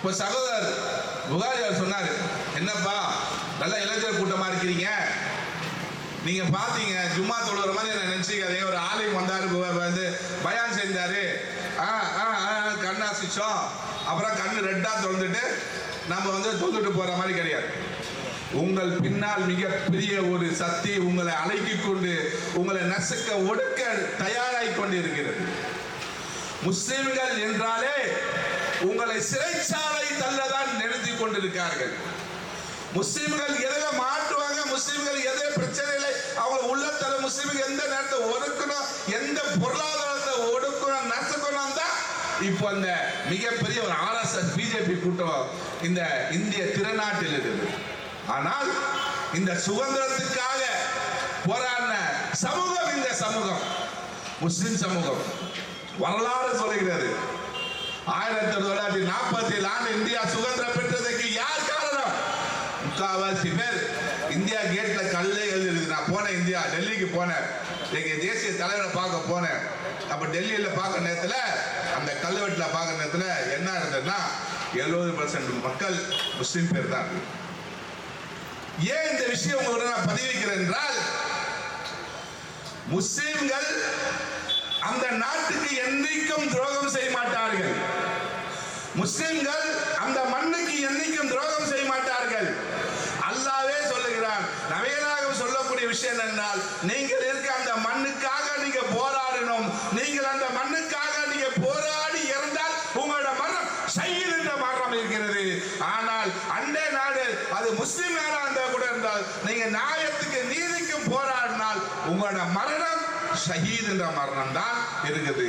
இப்போ சகோதரர் புகாரி அவர் சொன்னார் என்னப்பா நல்ல இளைஞர் கூட்டமா இருக்கிறீங்க. நீங்க பாத்தீங்க ஜும்மா தொழுகிற மாதிரி என்ன நினைச்சுக்காதீங்க. ஒரு ஆலயம் வந்தாரு வந்து பயான் செஞ்சாரு. ஆ ஆ ஆ கண்ணா அப்புறம் கண்ணு ரெட்டா தொழுந்துட்டு நம்ம வந்து தொழுந்துட்டு போற மாதிரி கிடையாது. உங்கள் பின்னால் மிகப்பெரிய ஒரு சக்தி உங்களை அழைக்கிக் கொண்டு உங்களை நசுக்க ஒடுக்க தயாராகி கொண்டு இருக்கிறது முஸ்லிம்கள் என்றாலே உங்களை சிறைச்சாலை தள்ளதான் நிறுத்தி கொண்டிருக்கார்கள். முஸ்லிம்கள் எதில மாட்டுவாங்க முஸ்லிம்கள் எதை இல்லை? அவங்க உள்ளத்துல முஸ்லிம்கள் எந்த நேரத்தை ஒடுக்கணும் எந்த பொருளாதாரத்தை ஒடுக்கணும்? நசுக்கணும் தான் இப்போ அந்த மிகப்பெரிய ஒரு ஆர்எஸ்எஸ் பிஜேபி கூட்டம் இந்த இந்திய திருநாட்டில் இருக்குது ஆனால் இந்த சுதந்திரத்துக்காக போராடின சமூகம் இந்த சமூகம். முஸ்லிம் சமூகம். வரலாறு சொல்லுகிறது. ஆயிரத்தி தொள்ளாயிரத்தி நாற்பத்தி ஆண்டு இந்தியா சுதந்திரம் பெற்றதுக்கு யார் காரணம்? முக்காவாசி பேர். இந்தியா கேட்ல கல்லே எழுதிருக்கு நான் போனேன் இந்தியா டெல்லிக்கு போனேன். எங்க தேசிய தலைவரை பார்க்க போனேன். அப்ப டெல்லியில பார்க்க நேரத்துல அந்த கல்வெட்டுல பார்க்க நேரத்துல என்ன இருந்ததுன்னா எழுபது பர்சன்ட் மக்கள் முஸ்லீம் பேர் தான். ஏன் இந்த விஷயம் உங்களுக்கு நான் பதிவிக்கிறேன் என்றால் முஸ்லிம்கள் அந்த நாட்டுக்கு என்றைக்கும் துரோகம் முஸ்லிம்கள் அந்த மண்ணுக்கு என்னைக்கும் துரோகம் செய்ய மாட்டார்கள். அல்லாவே சொல்லுகிறான் நவீனாக சொல்லக்கூடிய விஷயம் என்றால் நீங்கள் இருக்க அந்த மண்ணுக்காக நீங்க போராடணும். நீங்கள் அந்த மண்ணுக்காக நீங்க போராடி இறந்தால் உங்களோட மரணம் சையில் என்ற மரணம் இருக்கிறது. ஆனால் அண்டை நாடு அது முஸ்லிம் நாடா இருந்தா கூட இருந்தால் நீங்க நியாயத்துக்கு நீதிக்கும் போராடினால் உங்களோட மரணம் ஷஹீத் என்ற மரணம் தான் இருக்குது.